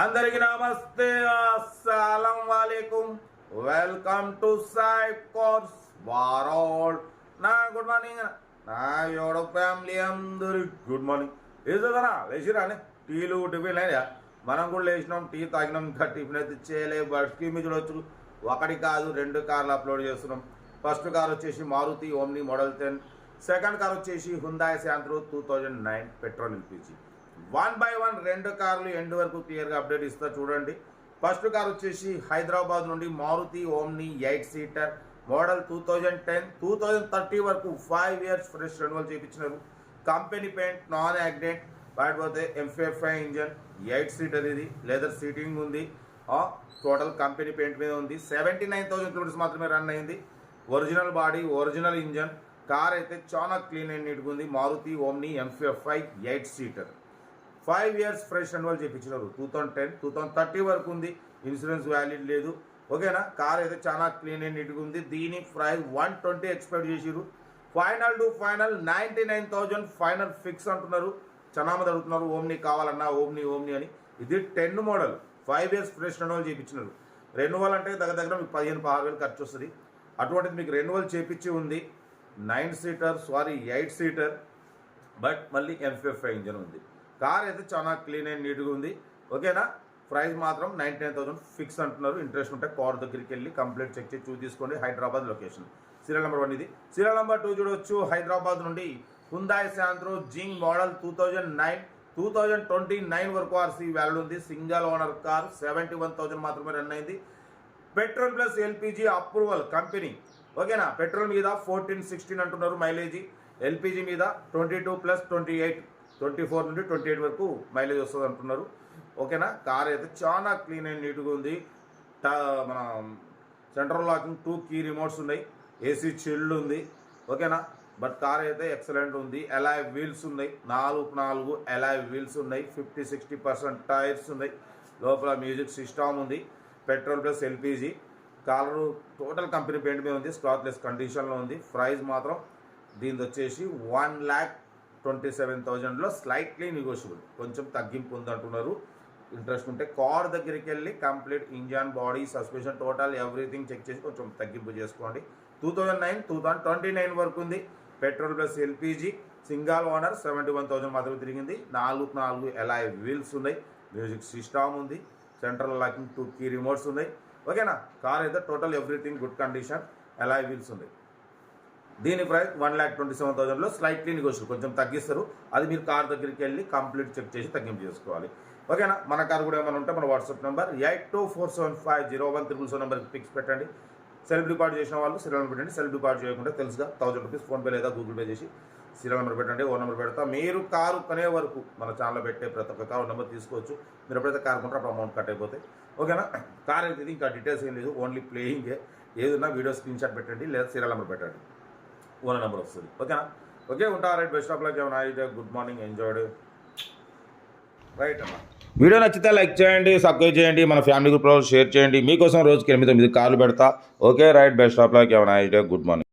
అందరికి నమస్తే. అస్సలం వాలేకుం. వెల్కమ్ టు సై కోర్స్ వారోల్. నా గుడ్ మార్నింగ్. నా యోడ ఫ్యామిలీ అందరి గుడ్ మార్నింగ్. ఏదన్నా లేచిరాని టీలు టిఫిన్ అయినా మనం కూడా లేచినాం. టీ తాగినాం. ఇంకా టిఫిన్ అయితే చేయలే. బస్కి స్కీమ్ చూడొచ్చు. ఒకటి కాదు రెండు కార్లు అప్లోడ్ చేస్తున్నాం. ఫస్ట్ కార్ వచ్చేసి Maruti Omni model ten. Second car వచ్చేసి Hyundai Santro two thousand nine petrol LPG. One by one రెండు కార్లు ఎండ్ వరకు క్లియర్గా అప్డేట్ ఇస్తా చూడండి. ఫస్ట్ కార్ వచ్చేసి హైదరాబాద్ నుండి Maruti Omni eight seater model two thousand ten two thousand thirty వరకు ఫైవ్ ఇయర్స్ ఫ్రెష్ రెన్యువల్ చేయించినారు కంపెనీ పెయింట్ నాన్ యాక్సిడెంట్ కాకపోతే ఎంఫ్ఎఫ్ఐ ఇంజన్ ఎయిట్ సీటర్ ఇది లెదర్ సీటింగ్ ఉంది. టోటల్ కంపెనీ పెయింట్ మీద ఉంది. సెవెంటీ నైన్ థౌసండ్ కిలోమీటర్స్ మాత్రమే run అయింది. Original body original engine. Car అయితే చాలా క్లీన్ అండ్ నీట్గా ఉంది. Maruti Omni MPFI eight seater. Five years fresh renewal చేయించినారు two thousand ten two thousand thirty వరకు ఉంది. ఇన్సూరెన్స్ వ్యాలిడ్ లేదు. ఓకేనా? కార్ అయితే చాలా క్లీన్ అండ్ నీట్గా ఉంది. దీని ప్రైస్ వన్ ట్వంటీ ఎక్స్పెక్ట్ చేసిరు final to final ninety nine thousand final fix అంటున్నారు. చాలా మంది అడుగుతున్నారు ఓమ్ని కావాలన్నా ఓమ్ని ఓమ్ని అని. ఇది ten model. Five years fresh renewal చేయించినారు renewal అంటే దగ్గర దగ్గర మీకు పదిహేను పదహారు వేలు ఖర్చు వస్తుంది. అటువంటిది మీకు రెన్యువల్ చేపించి ఉంది. Nine seater sorry eight seater but మళ్ళీ ఎంఫ్ఎఫ్ఐ ఇంజన్ ఉంది. కార్ అయితే చాలా క్లీన్ అండ్ నీట్గా ఉంది. ఓకేనా? ప్రైస్ మాత్రం నైంటీ నైన్ థౌసండ్ ఫిక్స్ అంటున్నారు. ఇంట్రెస్ట్ ఉంటే కార్ దగ్గరికి వెళ్ళి కంప్లీట్ చెక్ చేసి చూసి తీసుకోండి. Hyderabad location. Serial number one ఇది. సీరియల్ నెంబర్ టూ చూడవచ్చు హైదరాబాద్ నుండి Hyundai Santro Xing model two thousand nine two thousand twenty nine వరకు ఆర్సీ వ్యాల్యూ ఉంది. Single owner car seventy one thousand మాత్రమే రన్ అయింది. Petrol plus LPG approval company. ఓకేనా? Petrol మీద fourteen sixteen అంటున్నారు mileage. LPG మీద twenty two plus twenty eight. Twenty four నుండి twenty eight వరకు మైలేజ్ వస్తుంది అంటున్నారు. ఓకేనా? కార్ అయితే చాలా క్లీన్ అండ్ నీట్గా ఉంది. మన central locking two key remotes ఉన్నాయి. ఏసీ చిల్డ్ ఉంది. ఓకేనా? బట్ కార్ అయితే ఎక్సలెంట్ ఉంది. ఎలాయ్ వీల్స్ ఉన్నాయి. నాలుగు నాలుగు ఎలాయ్ వీల్స్ ఉన్నాయి. ఫిఫ్టీ సిక్స్టీ పర్సెంట్ టైర్స్ ఉన్నాయి. లోపల మ్యూజిక్ సిస్టమ్ ఉంది. Petrol plus LPG. Car total company paint మీద ఉంది. స్క్రాత్లెస్ కండిషన్లో ఉంది. ప్రైస్ మాత్రం దీనిది వచ్చేసి వన్ ల్యాక్ ట్వంటీ సెవెన్ థౌజండ్లో స్లైట్లీ నెగోషియబుల్ కొంచెం తగ్గింపు ఉందంటున్నారు. ఇంట్రెస్ట్ ఉంటే కార్ దగ్గరికి వెళ్ళి complete engine body suspension total everything check చేసి కొంచెం తగ్గింపు చేసుకోండి. Two thousand nine two thousand twenty nine వరకు ఉంది. Petrol plus LPG single owner seventy one thousand మాత్రమే తిరిగింది. నాలుగు నాలుగు ఎలాయ్ వీల్స్ ఉన్నాయి. మ్యూజిక్ సిస్టమ్ ఉంది. Central locking two key remotes ఉన్నాయి. ఓకేనా కార్ అయితే total everything good condition alloy wheels ఉన్నాయి. దీని price one lakh twenty seven థౌసండ్లో slightly negotiable కొంచెం తగ్గిస్తారు. అది మీరు కార్ దగ్గరికి వెళ్ళి కంప్లీట్ చెక్ చేసి తగ్గింపు చేసుకోవాలి. ఓకేనా? మన కార్ కూడా ఏమైనా ఉంటే మన WhatsApp number eight two four seven five zero one triple seven నెంబర్కి పిక్స్ పెట్టండి. సెల్ఫ్ డిపాజిట్ చేసిన వాళ్ళు సీరియల్ నెంబర్ పెట్టండి. సెల్ఫ్ డిపార్ట్ చేయకుండా తెలుసుగా థౌసండ్ రూపీస్ ఫోన్పే లేదా గూగుల్ పే చేసి సీరియల్ నెంబర్ పెట్టండి ఓ నెంబర్ పెడతా. మీరు కారు కొనే వరకు మన ఛానల్ పెట్టే ప్రతి ఒక్క కారు నెంబర్ తీసుకోవచ్చు. మీరు ఎప్పుడైతే కారు కొంటారో అప్పుడు అమౌంట్ కట్ అయిపోతాయి. ఓకేనా? కార్ అయితే ఇది ఇంకా డీటెయిల్స్ ఏం లేదు ఓన్లీ ప్లేయింగే ఏదన్నా వీడియో స్క్రీన్ షాట్ పెట్టండి లేదా సీరియల్ నెంబర్ పెట్టండి. ఓనర్ నెంబర్ వస్తుంది. ఓకేనా? ఓకే ఉంటా రైట్ బెస్ట్ ఆఫ్ లక్ ఏమైనా అయితే గుడ్ మార్నింగ్ ఎంజాయ్డ్. రైట్ అమ్మా. వీడియో నచ్చితే లైక్ చేయండి సబ్స్క్రైబ్ చేయండి మన ఫ్యామిలీ గ్రూప్లో షేర్ చేయండి. మీకోసం రోజుకి ఎనిమిది తొమ్మిది కార్లు పెడతా. Okay right best of luck ఏమైనా అయితే గుడ్ మార్నింగ్.